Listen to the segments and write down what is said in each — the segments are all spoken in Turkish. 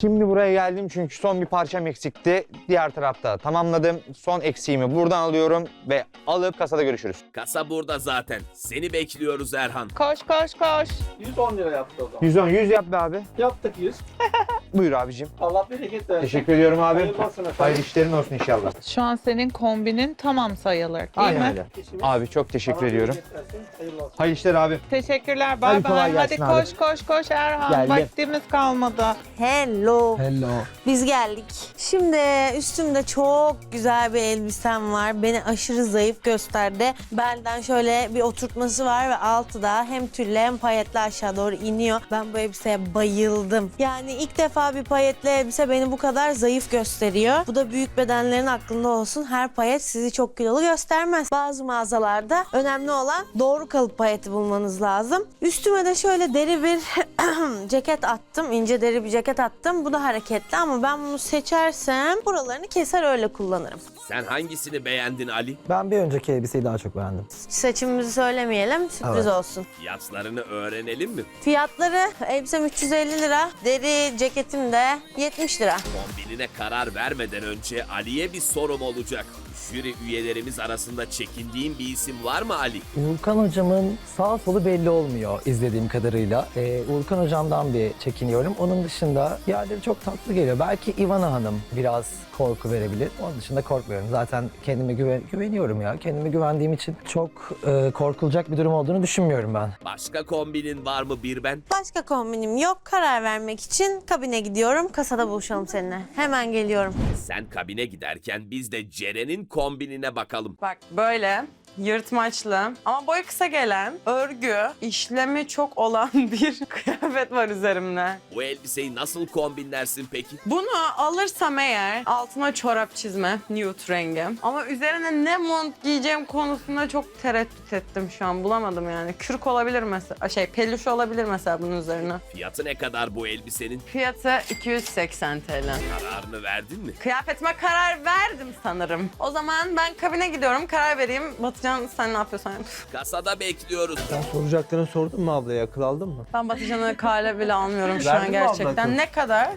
Şimdi buraya geldim çünkü son bir parçam eksikti. Diğer tarafta tamamladım. Son eksiğimi buradan alıyorum ve alıp kasada görüşürüz. Kasa burada zaten. Seni bekliyoruz Erhan. Koş koş koş. 110 lira yaptı o zaman. 110 100 yap be abi. Yaptık 100. Buyur abicim. Allah bereket versin. Teşekkür ediyorum abi. Hayırlı olsun efendim. Hayırlı işlerin olsun inşallah. Şu an senin kombinin tamam sayılır değil Aynen mi? öyle. İşimiz Abi çok teşekkür Allah ediyorum. bereket versin. Hayırlı olsun. Hayırlı işler abi. Teşekkürler. Hadi Bay kolay bay. Hadi gelsin abi. koş koş koş Erhan. Geldim. Vaktimiz kalmadı. Hello. Hello. Biz geldik. Şimdi üstümde çok güzel bir elbisem var. Beni aşırı zayıf gösterdi. Belden şöyle bir oturtması var ve altı da hem tüllü hem payetli aşağı doğru iniyor. Ben bu elbiseye bayıldım. Yani ilk defa bir payetli elbise beni bu kadar zayıf gösteriyor. Bu da büyük bedenlerin aklında olsun. Her payet sizi çok kilolu göstermez. Bazı mağazalarda önemli olan doğru kalıp payeti bulmanız lazım. Üstüme de şöyle deri bir ceket attım. ince deri bir ceket attım. Bu da hareketli ama ben bunu seçersem buralarını keser öyle kullanırım. Sen hangisini beğendin Ali? Ben bir önceki elbiseyi daha çok beğendim. Seçimimizi söylemeyelim, sürpriz Evet. olsun. Fiyatlarını öğrenenim mi? Fiyatları elbisem 350 lira, deri ceketim de 70 lira. Kombinine karar vermeden önce Ali'ye bir sorum olacak. Jüri üyelerimiz arasında çekindiğin bir isim var mı Ali? Urkan hocamın sağ solu belli olmuyor izlediğim kadarıyla. Ee, Urkan hocamdan bir çekiniyorum. Onun dışında diğerleri çok tatlı geliyor. Belki Ivana Hanım biraz korku verebilir. Onun dışında korkmuyorum. Zaten kendime güven- güveniyorum ya. Kendime güvendiğim için çok e, korkulacak bir durum olduğunu düşünmüyorum ben. Başka kombinin var mı bir ben? Başka kombinim yok. Karar vermek için kabine gidiyorum. Kasada buluşalım seninle. Hemen geliyorum. Sen kabine giderken biz de Ceren'in kombinine bakalım. Bak böyle yırtmaçlı ama boyu kısa gelen, örgü, işlemi çok olan bir kıyafet var üzerimde. Bu elbiseyi nasıl kombinlersin peki? Bunu alırsam eğer altına çorap çizme, nude rengi. Ama üzerine ne mont giyeceğim konusunda çok tereddüt ettim şu an. Bulamadım yani. Kürk olabilir mesela, şey peluş olabilir mesela bunun üzerine. Fiyatı ne kadar bu elbisenin? Fiyatı 280 TL. Kararını verdin mi? Kıyafetime karar verdim sanırım. O zaman ben kabine gidiyorum, karar vereyim. Batıcan sen ne yapıyorsan yap. Kasada bekliyoruz. Sen soracaklarını sordun mu ablaya? Akıl aldın mı? Ben Batıcan'ı kale bile almıyorum şu an Verdin mi abla gerçekten. akıl? Ne kadar?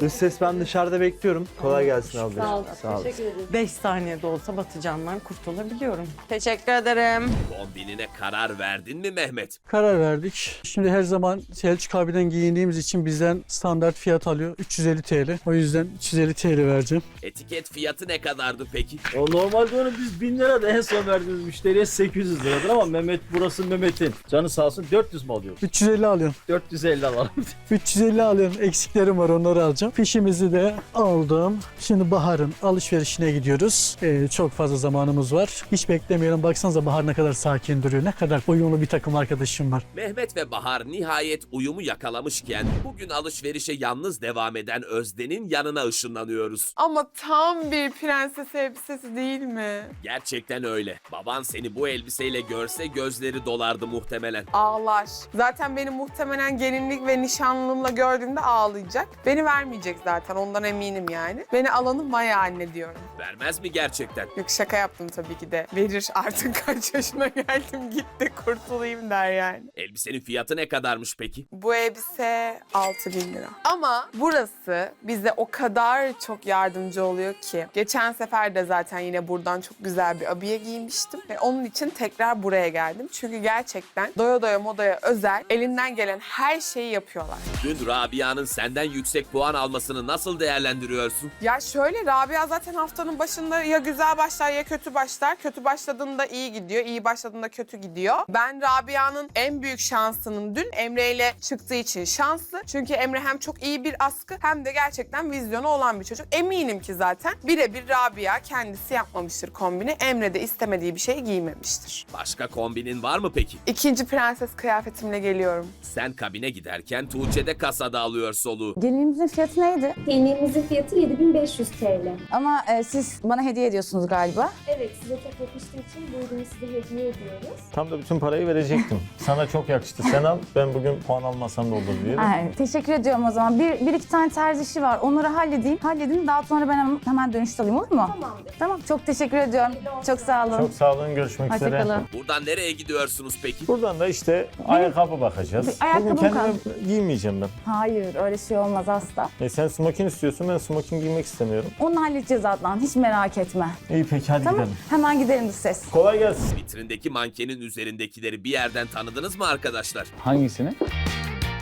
Dış ses ben dışarıda bekliyorum. Kolay gelsin abla. Sağ ol. Sağ ol. 5 saniyede olsa Batıcan'dan kurtulabiliyorum. Teşekkür ederim. Kombinine karar verdin mi Mehmet? Karar verdik. Şimdi her zaman Selçuk abiden giyindiğimiz için bizden standart fiyat alıyor. 350 TL. O yüzden 350 TL vereceğim. Etiket fiyatı ne kadardı peki? O normalde onu biz 1000 lira da en son verdiğimiz müşteriye 800 liradır ama Mehmet burası Mehmet'in. Canı sağ olsun 400 mü alıyoruz? 350 alıyorum. 450 alalım. 350 alıyorum. Eksiklerim var onları alacağım. Fişimizi de aldım. Şimdi Bahar'ın alışverişine gidiyoruz. Ee, çok fazla zamanımız var. Hiç beklemiyorum. Baksanıza Bahar ne kadar sakin duruyor. Ne kadar uyumlu bir takım arkadaşım var. Mehmet ve Bahar nihayet uyumu yakalamışken bugün alışverişe yalnız devam eden Özden'in yanına ışınlanıyoruz. Ama tam bir prenses elbisesi değil mi? Gerçekten öyle. Baban seni bu elbiseyle görse gözleri dolardı muhtemelen. Ağlar. Zaten beni muhtemelen gelinlik ve nişanlımla gördüğünde ağlayacak. Beni vermeyecek zaten ondan eminim yani. Beni alanı Maya anne diyorum. Vermez mi gerçekten? Yok şaka yaptım tabii ki de. Verir artık kaç yaşına geldim gitti kurtulayım der yani. Elbisenin fiyatı ne kadarmış peki? Bu elbise 6000 lira. Ama burası bize o kadar çok yardımcı oluyor ki. Geçen sefer de zaten yine buradan çok güzel bir abiye giymiştim. Ve onun için tekrar buraya geldim. Çünkü gerçekten doya doya modaya özel elinden gelen her şeyi yapıyorlar. Dün Rabia'nın senden yüksek puan almasını nasıl değerlendiriyorsun? Ya şöyle Rabia zaten haftanın başında ya güzel başlar ya kötü başlar. Kötü başladığında iyi gidiyor, iyi başladığında kötü gidiyor. Ben Rabia'nın en büyük şansının dün Emre ile çıktığı için şanslı. Çünkü Emre hem çok iyi bir askı hem de gerçekten vizyonu olan bir çocuk. Eminim ki zaten birebir Rabia kendisi yapmamıştır kombini. Emre de istemediği bir şey giymemiştir. Başka kombinin var mı peki? İkinci prenses kıyafetimle geliyorum. Sen kabine giderken Tuğçe de kasada alıyor soluğu. Gelinimizin fiyatı fiyatı neydi? Peynimizin fiyatı 7500 TL. Ama e, siz bana hediye ediyorsunuz galiba. Evet size çok yakıştığı için bu ürünü size hediye ediyoruz. Tam da bütün parayı verecektim. Sana çok yakıştı. Sen al. Ben bugün puan almasam da olur diye. de. Ay, teşekkür ediyorum o zaman. Bir, bir iki tane terzi işi var. Onları halledeyim. Halledin. Daha sonra ben hemen, hemen dönüşte alayım olur mu? Tamamdır. Tamam. Çok teşekkür ediyorum. Çok sağ olun. Çok sağ olun. Görüşmek üzere. Hoşçakalın. Buradan nereye gidiyorsunuz peki? Buradan da işte ayakkabı bakacağız. Ayakkabım Bugün kendime kaldı. giymeyeceğim ben. Hayır öyle şey olmaz asla. E sen smokin istiyorsun. Ben smokin giymek istemiyorum. Onu halledeceğiz Adnan. Hiç merak etme. İyi peki hadi Tamam. gidelim. Hemen gidelim dış ses. Kolay gelsin. Vitrindeki mankenin üzerindekileri bir yerden tanıdınız mı arkadaşlar? Hangisini?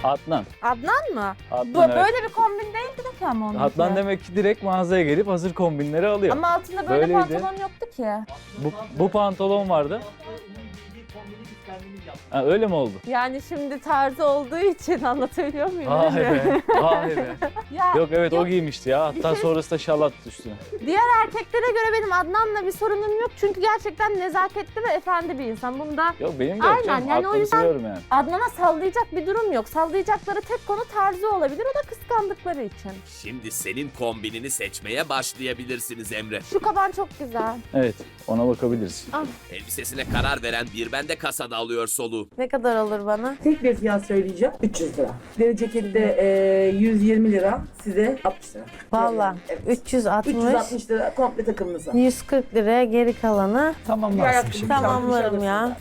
Adnan. Adnan mı? Adnan Bu, evet. böyle bir kombin değildi de ki ama onunki. Adnan demek ki direkt mağazaya gelip hazır kombinleri alıyor. Ama altında böyle Böyleydi. pantolon yoktu ki. Bu, bu pantolon vardı. Ha, öyle mi oldu? Yani şimdi tarzı olduğu için anlatabiliyor muyum? Vay be. Vay be. Ya, Yok evet o giymişti ya. Hatta sonrası da şal attı üstüne. Diğer erkeklere göre benim Adnan'la bir sorunum yok. Çünkü gerçekten nezaketli ve efendi bir insan. Bunda Yok benim de Aynen, yok canım. yani o yüzden- seviyorum yani. Adnan'a sallayacak bir durum yok. Sallayacakları tek konu tarzı olabilir. O da kıskandıkları için. Şimdi senin kombinini seçmeye başlayabilirsiniz Emre. Şu kaban çok güzel. Evet ona bakabiliriz. Elbisesine karar veren bir bende kasada alıyor soluğu. Ne kadar olur bana? Tek bir fiyat söyleyeceğim. 300 lira. Deri ceketi de e, 120 lira. Size 60 lira. Valla 360, 360 lira komple takımınıza. 140 liraya geri kalanı Tamamlarsın şimdi. tamamlarım ya.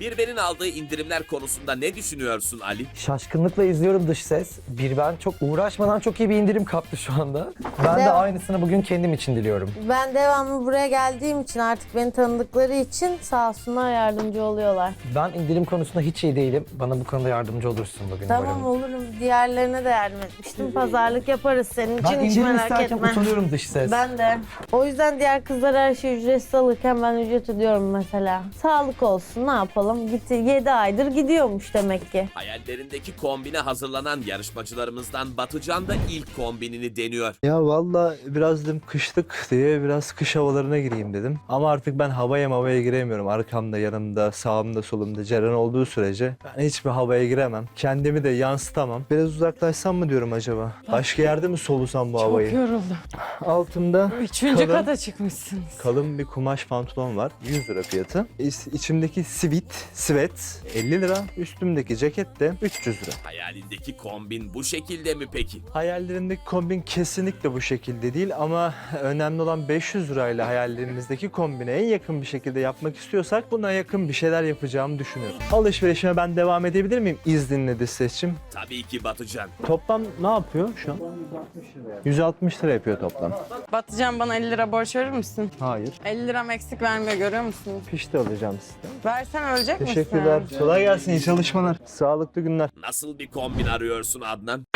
Birben'in aldığı indirimler konusunda ne düşünüyorsun Ali? Şaşkınlıkla izliyorum dış ses. Bir ben çok uğraşmadan çok iyi bir indirim kaptı şu anda. Ben de Devam. aynısını bugün kendim için diliyorum. Ben devamlı buraya geldiğim için artık beni tanıdıkları için sağ olsunlar yardımcı oluyorlar. Ben indirim konusunda hiç iyi değilim. Bana bu konuda yardımcı olursun bugün Tamam umarım. olurum. Diğerlerine de yardım etmiştim. Pazarlık yaparız senin için Ben hiç indirim merak isterken etme. utanıyorum dış ses. Ben de. O yüzden diğer kızlar her şeyi ücretsiz alırken ben ücret ödüyorum mesela. Sağlık olsun ne yapalım. Gitti 7 aydır gidiyormuş demek ki. Hayallerindeki kombine hazırlanan yarışmacılarımızdan Batıcan da ilk kombinini deniyor. Ya valla biraz dedim kışlık diye biraz kış havalarına gireyim dedim. Ama artık ben havaya havaya giremiyorum. Arkamda, yanımda, sağımda, solumda Ceren olduğu sürece ben hiçbir havaya giremem. Kendimi de yansıtamam. Biraz uzaklaşsam mı diyorum acaba? Başka yerde mi solusam bu havayı? yoruldum. Altımda Üçüncü Kalın. kata çıkmışsınız. kalın bir kumaş pantolon var. 100 lira fiyatı. İç- İçimdeki sivit, sweat 50 lira. Üstümdeki ceket de 300 lira. Hayalindeki kombin bu şekilde mi peki? Hayallerindeki kombin kesinlikle bu şekilde değil ama önemli olan 500 lirayla hayallerimizdeki kombine en yakın bir şekilde yapmak istiyorsak buna yakın bir şeyler yapacağımı düşünüyorum. Alışverişime ben devam edebilir miyim izninle de seçim? Tabii ki Batıcan. Toplam ne yapıyor şu an? 160 lira yapıyor toplam. Batıcan bana 50 lira borç verir misin? Hayır. 50 liram eksik vermiyor görüyor musunuz? Pişti alacağım sizden. Versen ölecek misin? Teşekkürler. Kolay gelsin. iyi çalışmalar. Sağlıklı günler. Nasıl bir kombin arıyorsun Adnan?